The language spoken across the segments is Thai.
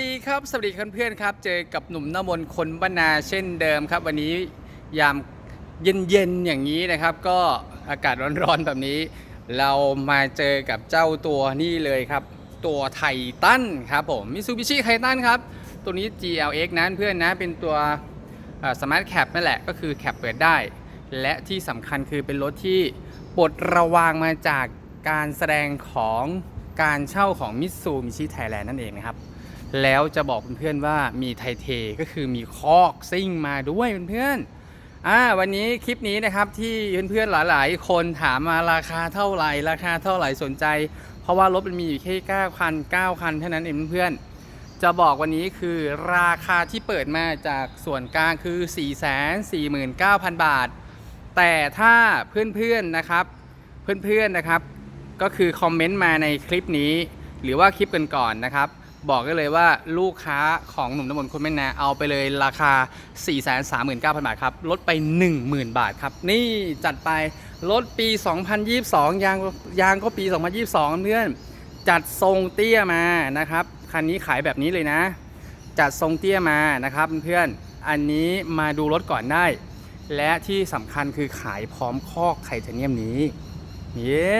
ดีครับ สวัสดีเพื่อนๆครับ เจอกับหนุ่มน้ำมนคนบ้านนาเช่นเดิมครับ วันนี้ยามเย็นๆอย่างนี้นะครับ ก็อากาศร้อนๆแบบนี้ เรามาเจอกับเจ้าตัวนี่เลยครับ ตัวไททันครับผมมิซูบิชิไททันครับ ตัวนี้ GLX นั้นเพื่อนนะเป็นตัวสมาร์ทแคปนั่นแหละก็คือแคปเปิดได้ และที่สำคัญคือเป็นรถที่ปลดระวางมาจากการแสดงของการเช่าของมิซูมิชิไทยแลนด์นั่นเองนะครับ แล้วจะบอกเพื่อนๆว่ามีไทเทก็คือมีคอกซิ่งมาด้วยเพื่อนๆอ่าวันนี้คลิปนี้นะครับที่เพื่อนๆหลายๆ คนถามมาราคาเท่าไหร่ ราคาเท่าไหร่สนใจ เพราะว่ารถมันมีอยู่แค่9คัน9คันเท่านั้นเองเพื่อนๆจะบอกวันนี้คือราคาที่เปิดมาจากส่วนกลางคือ 449,000 บาท แต่ถ้าเพื่อนๆนะครับเพื่อนๆนะครับ ก็คือคอมเมนต์มาในคลิปนี้ หรือว่าคลิปกันก่อนๆนะครับ บอกได้เลยว่าลูกค้าของหนุ่มน้ำมนต์คนแม่นาเอาไปเลยราคา 439,000 บาทครับ ลดไป 10,000 บาทครับ นี่จัดไปรถปี 2022 ยางยางก็ปี 2022 เพื่อนจัดทรงเตี้ยมานะครับ คันนี้ขายแบบนี้เลยนะ จัดทรงเตี้ยมานะครับเพื่อนอันนี้มาดูรถก่อนได้ และที่สำคัญคือขายพร้อมคอกไทเทเนียมนี้เย้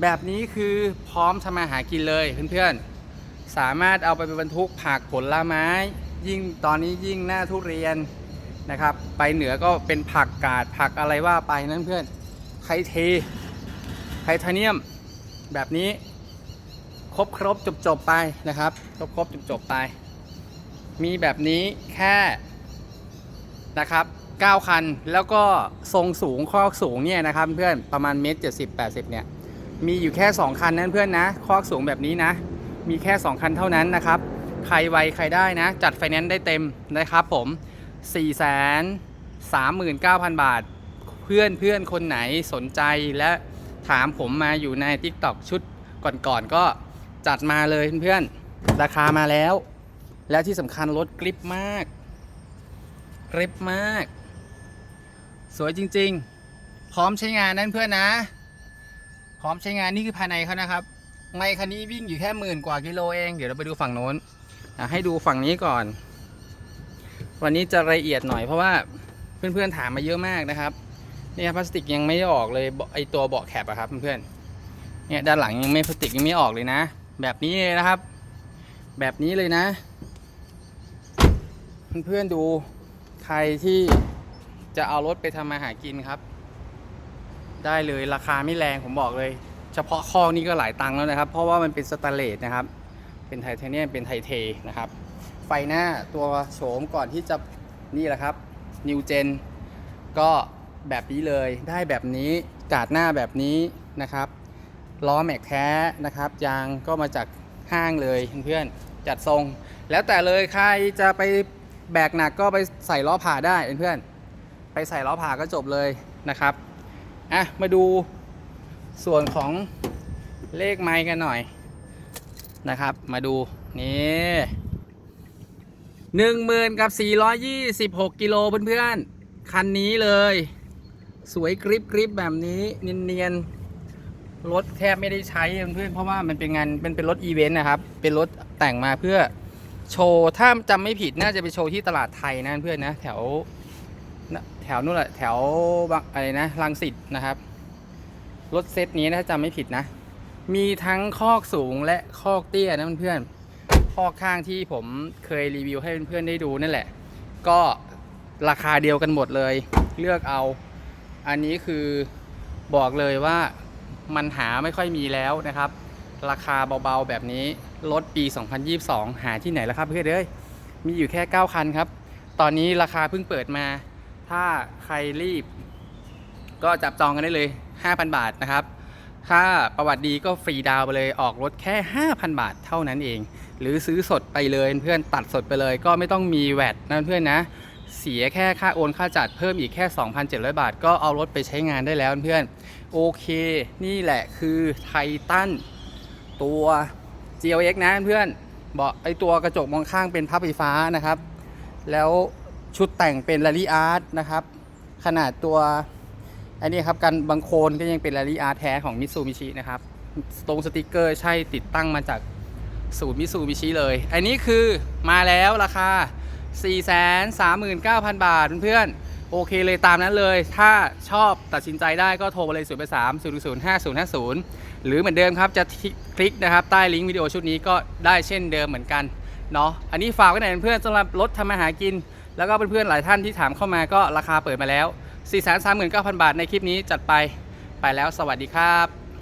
แบบนี้คือพร้อมทำมาหากินเลยเพื่อนๆ สามารถเอาไปบรรทุกผักผลไม้ ยิ่งตอนนี้ยิ่งหน้าทุเรียนนะครับ ไปเหนือก็เป็นผักกาดผักอะไรว่าไปนั่นเพื่อนไทเทไทเทเนียมแบบนี้ครบครบจบจบไปนะครับ ครบครบจบจบไป มีแบบนี้แค่นะครับ 9 คันแล้วก็ทรงสูงข้อสูงเนี่ยนะครับเพื่อนประมาณเมตรเจ็ดสิบแปดสิบเนี่ยมีอยู่แค่ 2 คันนั้นเพื่อนนะข้อสูงแบบนี้นะ มีแค่ 2 คันเท่านั้นนะครับ ใครไวใครได้นะ จัดไฟแนนซ์ได้เต็มนะครับผม 4 3 9 0 0 0 บาท เพื่อนเพื่อนคนไหนสนใจและถามผมมาอยู่ใน TikTok ชุดก่อนๆก็จัดมาเลยเพื่อนๆ ราคามาแล้ว แล้วที่สำคัญรถกริปมาก กริปมาก สวยจริงๆ พร้อมใช้งานนั่นเพื่อนนะ พร้อมใช้งานนี่คือภายในเขานะครับ ไมคันนี้วิ่งอยู่แค่หมื่นกว่ากิโลเอง เดี๋ยวเราไปดูฝั่งโน้นให้ดูฝั่งนี้ก่อน วันนี้จะละเอียดหน่อยเพราะว่าเพื่อนๆถามมาเยอะมากนะครับเนี่ยพลาสติกยังไม่ได้ออกเลยไอตัวเบาะแคปอะครับเพื่อนๆเนี่ยด้านหลังยังไม่พลาสติกยังไม่ออกเลยนะ แบบนี้เลยนะครับ แบบนี้เลยนะ เพื่อนๆดูใครที่จะเอารถไปทำมาหากินครับ ได้เลยราคาไม่แรงผมบอกเลย พาะข้อนี้ก็หลายตังค์แล้วนะครับ เพราะว่ามันเป็นสแตนเลสนะครับ เป็นไทเทเนียมเป็นไทเทนะครับ ไฟหน้าตัวโฉมก่อนที่จะนี่แหละครับนิวเจนก็แบบนี้เลยได้แบบนี้กาดหน้าแบบนี้นะครับล้อแม็กแท้นะครับยางก็มาจากห้างเลยเพื่อนๆจัดทรง แล้วแต่เลยใครจะไปแบกหนักก็ไปใส่ล้อผ่าได้เพื่อนๆไปใส่ล้อผ่าก็จบเลยนะครับอะมาดู ส่วนของเลขไม้กันหน่อยนะครับ มาดู นี่หนึ่งหมื่นกับสี่ร้อยยี่สิบหกกิโลเพื่อนๆ คันนี้เลย สวยกริบกริบแบบนี้เนียนๆ รถแทบไม่ได้ใช้เพื่อนๆ เพราะว่ามันเป็นงานเป็นเป็นรถอีเวนต์นะครับ เป็นรถแต่งมาเพื่อโชว์ ถ้าจำไม่ผิดน่าจะไปโชว์ที่ตลาดไทยนะเพื่อนนะ แถว แถวนู่นแหละแถวอะไรนะรังสิตนะครับ รถเซตนี้ถ้าจำไม่ผิดนะ มีทั้งคอกสูงและคอกเตี้ยนะเพื่อนๆคอกข้างที่ผมเคยรีวิวให้เพื่อนๆได้ดูนั่นแหละ ก็ราคาเดียวกันหมดเลย เลือกเอา อันนี้คือบอกเลยว่ามันหาไม่ค่อยมีแล้วนะครับ ราคาเบาๆแบบนี้รถปี 2022 หาที่ไหนแล้วครับเพื่อนเอ้ยมีอยู่แค่ 9 คันครับ ตอนนี้ราคาเพิ่งเปิดมา ถ้าใครรีบ ก็จับจองกันได้เลย 5,000 บาทนะครับ ถ้าประวัติดีก็ฟรีดาวไปเลยออกรถแค่ 5,000 บาทเท่านั้นเอง หรือซื้อสดไปเลยเพื่อนตัดสดไปเลย ก็ไม่ต้องมีแวดนะเพื่อนนะ เสียแค่ค่าโอนค่าจัดเพิ่มอีกแค่ 2,700 บาท ก็เอารถไปใช้งานได้แล้วเพื่อนโอเค นี่แหละคือไททันตัว GLX นะเพื่อนเบาะไอตัวกระจกมองข้างเป็นพับไฟฟ้านะครับ แล้วชุดแต่งเป็น r a l l y Art นะครับ ขนาดตัว อันนี้ครับกันบางโคนก็ยังเป็น r a l l y Art แท้ของมิซูมิชินะครับตรงสติกเกอร์ใช่ติดตั้งมาจากสูตรมิสูบิชิเลย อันนี้คือมาแล้วราคา 439,000 บาทเพื่อนๆ โอเคเลยตามนั้นเลย ถ้าชอบตัดสินใจได้ก็โทรมาเลย0 8 3 0 0 5 0 5 0 หรือเหมือนเดิมครับจะคลิกนะครับ ใต้ลิงก์วิดีโอชุดนี้ก็ได้เช่นเดิมเหมือนกันเนาะอันนี้ฝากไว้หน่อยเพื่อนสำหรับรถทำมาหากิน แล้วก็เพื่อนๆหลายท่านที่ถามเข้ามาก็ราคาเปิดมาแล้ว 439,000 บาทในคลิปนี้จัดไปไปแล้วสวัสดีครับ